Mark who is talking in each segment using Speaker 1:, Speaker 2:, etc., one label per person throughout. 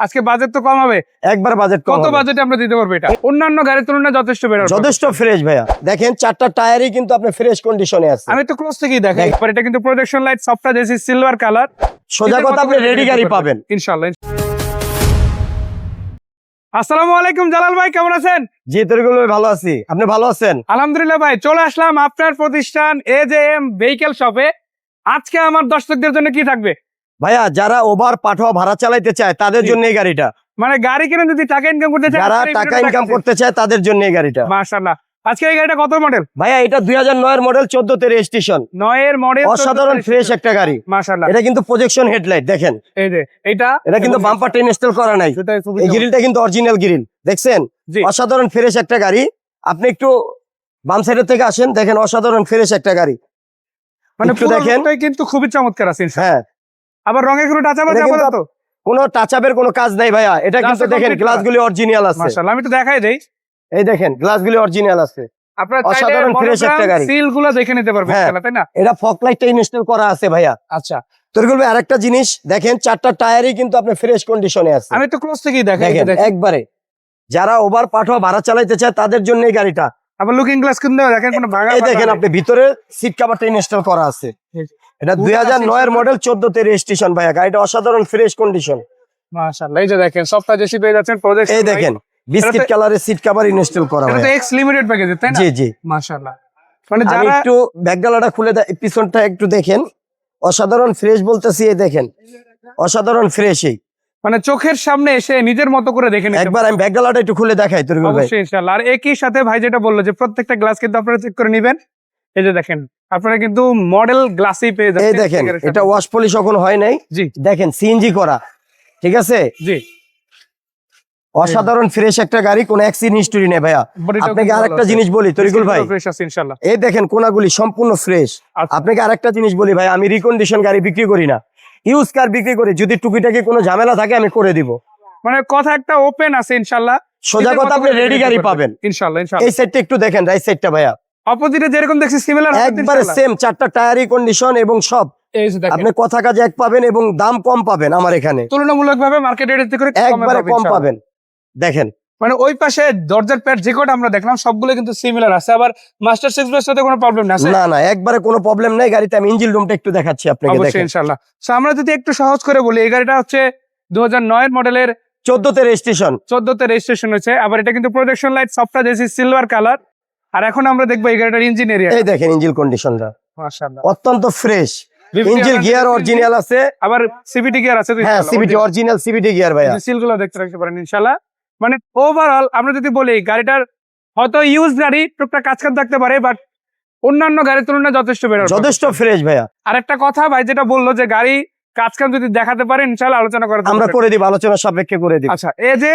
Speaker 1: আজকে বাজেট তো কম হবে।
Speaker 2: একবার বাজেট
Speaker 1: কত বাজেটে আমরা দিতে পারব এটা? অন্যান্য গাড়ির তুলনায় যথেষ্ট বেড়ে
Speaker 2: যথেষ্ট ফ্রেশ ভাইয়া। দেখেন চারটা টায়ারই কিন্তু আপনি ফ্রেশ কন্ডিশনে আছে।
Speaker 1: আমি তো ক্লোজ থেকেই দেখাই
Speaker 2: দেখ।
Speaker 1: এবার এটা কিন্তু প্রজেকশন লাইট সফটওয়্যার দিয়েছি সিলভার কালার
Speaker 2: সোজা কথা আপনি রেডি গাড়ি পাবেন।
Speaker 1: ইনশাআল্লাহ আসসালামু আলাইকুম জালাল ভাই কেমন আছেন?
Speaker 2: জি তরিকুল ভাই ভালো আছি। আপনি ভালো আছেন?
Speaker 1: আলহামদুলিল্লাহ ভাই চলে আসলাম আপনার প্রতিষ্ঠান এ জে এম ভেহিকেল শপে আজকে আমার দর্শকদের জন্য কি থাকবে?
Speaker 2: ভাইয়া যারা ওভার পাঠোয়া ভাড়া চালাইতে চায় তাদের। জন্য এই গাড়িটা।
Speaker 1: মানে গাড়ি কিনে যদি টাকা ইনকাম করতে চান
Speaker 2: যারা টাকা ইনকাম করতে চায় তাদের জন্য এই গাড়িটা।
Speaker 1: মাশাআল্লাহ। আজকে এই গাড়িটা কত মডেল
Speaker 2: ভাইয়া এটা দুই হাজার নয়ের মডেল চোদ্দতে রেজিস্ট্রেশন
Speaker 1: নয়ের মডেল
Speaker 2: অসাধারণ ফ্রেশ একটা গাড়ি।
Speaker 1: মাশাআল্লাহ।
Speaker 2: এটা কিন্তু প্রজেকশন হেডলাইট দেখেন।
Speaker 1: এই যে এটা
Speaker 2: এটা কিন্তু বাম্পারটা ইনস্টল করা নাই। এই গ্রিলটা কিন্তু অরিজিনাল গ্রিল দেখছেন। অসাধারণ ফ্রেশ একটা গাড়ি। আপনি একটু বাম সাইডের থেকে আসেন দেখেন অসাধারণ ফ্রেশ একটা গাড়ি।
Speaker 1: মানে
Speaker 2: দেখেন।
Speaker 1: কিন্তু খুবই চমৎকার আছে
Speaker 2: হ্যাঁ।
Speaker 1: আবার রঙের কোনো টাচ আবার
Speaker 2: এটা
Speaker 1: যাবে
Speaker 2: কিন্তু
Speaker 1: না তো
Speaker 2: কোনো টাচ আপের কোনো কাজ নাই ভাইয়া। এটা কিন্তু দেখেন
Speaker 1: complete
Speaker 2: গ্লাস গুলি অরিজিনাল আছে।
Speaker 1: মাশাআল্লাহ আমি তো দেখাই দেই।
Speaker 2: এই দেখেন গ্লাস গুলি অরিজিনাল আছে।
Speaker 1: আপনারা
Speaker 2: অসাধারণ fresh একটা গাড়ি।
Speaker 1: সিল দেখে নিতে পারবেন
Speaker 2: হ্যাঁ।
Speaker 1: তাই না?
Speaker 2: এটা ফক লাইটটা ইনস্টল করা আছে ভাইয়া।
Speaker 1: আচ্ছা।
Speaker 2: আরেকটা জিনিস দেখেন চারটা টায়ারই কিন্তু আপনি ফ্রেশ কন্ডিশনে আছে।
Speaker 1: আমি তো ক্লোজ থেকেই দেখাই
Speaker 2: একবারে। যারা ওভার পাঠোয়া ভাড়া চালাইতে চায় তাদের জন্য এই গাড়িটা।
Speaker 1: আবার লুকিং গ্লাস কিন্তু দেখেন কোনো ভাঙা
Speaker 2: এই দেখেন আপনি ভিতরে সিট কাভারটা ইনস্টল করা আছে। এটা
Speaker 1: Good
Speaker 2: দুই হাজার
Speaker 1: আছে,
Speaker 2: নয়ের
Speaker 1: সেটা।
Speaker 2: মডেল চোদ্দতে রেজিস্ট্রেশন ভাইয়া গাড়িটা অসাধারণ ফ্রেশ কন্ডিশন
Speaker 1: মাশাআল্লাহ এই যে দেখেন সফটওয়্যার জেসি পেয়ে যাচ্ছেন প্রজেক্ট
Speaker 2: এই দেখেন বিস্কিট
Speaker 1: তো-
Speaker 2: কালারের সিট কাভার ইনস্টল করা
Speaker 1: এটা তো এক্স লিমিটেড প্যাকেজ তাই না?
Speaker 2: জি জি।
Speaker 1: মাশাআল্লাহ। মানে যারা
Speaker 2: একটু ব্যাকডালাটা খুলে পিছনটা একটু দেখেন। অসাধারণ ফ্রেশ বলতেছি এই দেখেন। অসাধারণ ফ্রেশ এই।
Speaker 1: মানে চোখের সামনে এসে নিজের মতো করে দেখে নিতে
Speaker 2: একবার আমি ব্যাকডালাটা একটু খুলে দেখাই তোর ভাই।
Speaker 1: ইনশাআল্লাহ। আর একই সাথে ভাই যেটা বলল যে প্রত্যেকটা গ্লাস কিন্তু আপনারা চেক করে নেবেন। এই যে দেখেন আপনারা কিন্তু মডেল গ্লাসই পেয়ে
Speaker 2: এই দেখেন। এটা ওয়াশ পলিশ এখন হয় নাই।
Speaker 1: জি।
Speaker 2: দেখেন সিএনজি করা ঠিক আছে?
Speaker 1: জি।
Speaker 2: অসাধারণ ফ্রেশ একটা গাড়ি কোনো অ্যাক্সিডেন্ট হিস্টোরি নেই ভাইয়া। আপনাকে আরেকটা জিনিস বলি তরিকুল ভাই।
Speaker 1: ফ্রেশ আছে ইনশাআল্লাহ।
Speaker 2: এই দেখেন কোনাগুলি সম্পূর্ণ ফ্রেশ
Speaker 1: আচ্ছা।
Speaker 2: আপনাকে আরেকটা জিনিস বলি ভাই আমি রিকন্ডিশন গাড়ি বিক্রি করি না। ইউজ কার বিক্রি করি যদি টুকিটাকি কোনো ঝামেলা থাকে আমি করে দিব।
Speaker 1: মানে কথা একটা ওপেন আছে ইনশাআল্লাহ
Speaker 2: সোজা কথা আপনি রেডি গাড়ি পাবেন।
Speaker 1: ইনশাআল্লাহ
Speaker 2: এই সাইডটা একটু দেখেন রাইট সাইডটা ভাইয়া।
Speaker 1: অপোজিটে যেরকম দেখছি সিমিলার
Speaker 2: একবারে সেম চারটা টায়ারি কন্ডিশন এবং সব। আপনি কথা কাজে এক পাবেন এবং দাম কম পাবেন আমার এখানে।
Speaker 1: তুলনামূলকভাবে মার্কেট রেটের থেকে
Speaker 2: একবারে কম পাবেন। দেখেন
Speaker 1: মানে ওই পাশে দরজার প্যাড যে কটা আমরা দেখলাম সবগুলো কিন্তু সিমিলার আছে। আবার মাস্টার সিক্স প্লাস সাথে কোনো প্রবলেম না আছে?
Speaker 2: না না একবারে কোনো প্রবলেম নাই। গাড়িতে আমি ইঞ্জিন রুমটা একটু দেখাচ্ছি আপনাকে দেখেন।
Speaker 1: ইনশাআল্লাহ। সো আমরা যদি একটু সহজ করে বলি এই গাড়িটা হচ্ছে দু হাজার নয়ের মডেলের
Speaker 2: চোদ্দতে রেজিস্ট্রেশন
Speaker 1: চোদ্দতে রেজিস্ট্রেশন হয়েছে। আবার এটা কিন্তু প্রজেকশন লাইট সফটওয়্যার দিয়েছি সিলভার কালার আর এখন আমরা দেখব এই গাড়িটার ইঞ্জিন এরিয়া
Speaker 2: এই দেখেন ইঞ্জিন কন্ডিশনটা
Speaker 1: মাশাআল্লাহ।
Speaker 2: অত্যন্ত ফ্রেশ ইঞ্জিন গিয়ার অরিজিনাল আছে।
Speaker 1: আবার সিবিটি গিয়ার আছে তো
Speaker 2: হ্যাঁ
Speaker 1: ইনশাআল্লাহ।
Speaker 2: সিবিটি অরিজিনাল সিবিটি গিয়ার ভাইয়া।
Speaker 1: সিলগুলো দেখতে রাখতে পারেন ইনশাল্লাহ মানে ওভারঅল আমরা যদি বলি গাড়িটার হয়তো ইউজ গাড়ি টুকটাক কাজ কাজ থাকতে পারে বাট অন্যান্য গাড়ির তুলনায় যথেষ্ট বেরো
Speaker 2: যথেষ্ট ফ্রেশ ভাইয়া।
Speaker 1: আর একটা কথা ভাই যেটা বলল যে গাড়ি কাজ কাজ যদি দেখাতে পারে ইনশাল্লাহ আলোচনা করা
Speaker 2: আমরা করে দিব আলোচনা সাপেক্ষে করে দিব।
Speaker 1: আচ্ছা এ যে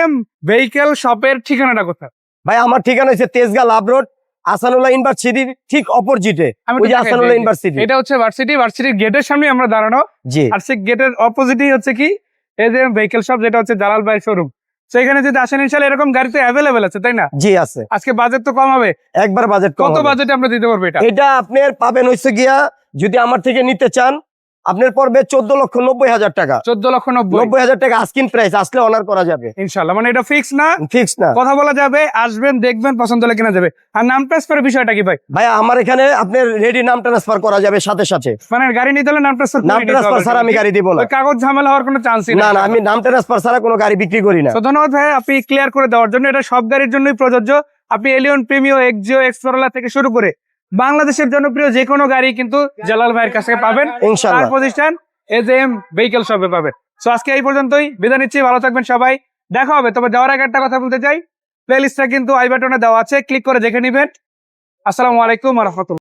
Speaker 1: ভেহিকেল শপের ঠিকানাটা কোথায়?
Speaker 2: ভাই আমার ঠিকানা হচ্ছে তেজগাঁ লাভ রোড আসানুল্লাহ ইউনিভার্সিটির ঠিক অপোজিটে। ওই যে আসানুল্লাহ ইউনিভার্সিটি।
Speaker 1: এটা হচ্ছে ভার্সিটি ভার্সিটির গেটের সামনে আমরা দাঁড়ানো।
Speaker 2: জি।
Speaker 1: আর সেই গেটের অপোজিটই হচ্ছে কি? যে ভেহিকেল শপ যেটা হচ্ছে জালাল ভাই শোরুম সেখানে যদি আসেন ইনশাল্লাহ এরকম গাড়িতে অ্যাভেলেবেল আছে তাই না?
Speaker 2: জি আছে।
Speaker 1: আজকে বাজেট তো কম হবে।
Speaker 2: একবার বাজেট
Speaker 1: কত বাজেট আমরা দিতে পারব এটা?
Speaker 2: এটা আপনার পাবেন হচ্ছে গিয়া যদি আমার থেকে নিতে চান আপনার পড়বে চোদ্দ লক্ষ নব্বই হাজার টাকা।
Speaker 1: চোদ্দ লক্ষ নব্বই।
Speaker 2: হাজার টাকা আস্কিন প্রাইস আসলে অনার করা যাবে।
Speaker 1: ইনশাল্লাহ মানে এটা ফিক্স না?
Speaker 2: ফিক্স না।
Speaker 1: কথা বলা যাবে আসবেন দেখবেন পছন্দ হলে কিনা যাবে। আর নাম ট্রান্সফারের বিষয়টা কি ভাই?
Speaker 2: ভাই আমার এখানে আপনার রেডি নাম ট্রান্সফার করা যাবে সাথে সাথে।
Speaker 1: মানে গাড়ি নিতে হলে নাম ট্রান্সফার
Speaker 2: নাম ট্রান্সফার ছাড়া আমি গাড়ি দিব না।
Speaker 1: কাগজ ঝামেলা হওয়ার কোনো চান্সই
Speaker 2: না না আমি নাম ট্রান্সফার ছাড়া কোনো গাড়ি বিক্রি করি না।
Speaker 1: ধন্যবাদ ভাই আপনি ক্লিয়ার করে দেওয়ার জন্য। এটা সব গাড়ির জন্যই প্রযোজ্য। আপনি এলিয়ন প্রিমিও এক্সিও এক্সপ্লোরালা থেকে শুরু করে বাংলাদেশের জনপ্রিয় যে কোনো গাড়ি কিন্তু জালাল ভাইয়ের কাছে পাবেন। তার প্রতিষ্ঠান এজ এম ভেহিকেল শপে পাবেন। তো আজকে এই পর্যন্তই। বিদায় নিচ্ছি। ভালো থাকবেন সবাই। দেখা হবে। তবে যাওয়ার আগে একটা কথা বলতে চাই। প্লে লিস্টটা কিন্তু আই বাটনে দেওয়া আছে। ক্লিক করে দেখে নিবেন। আসসালামু আলাইকুম রহমতুল্লাহ।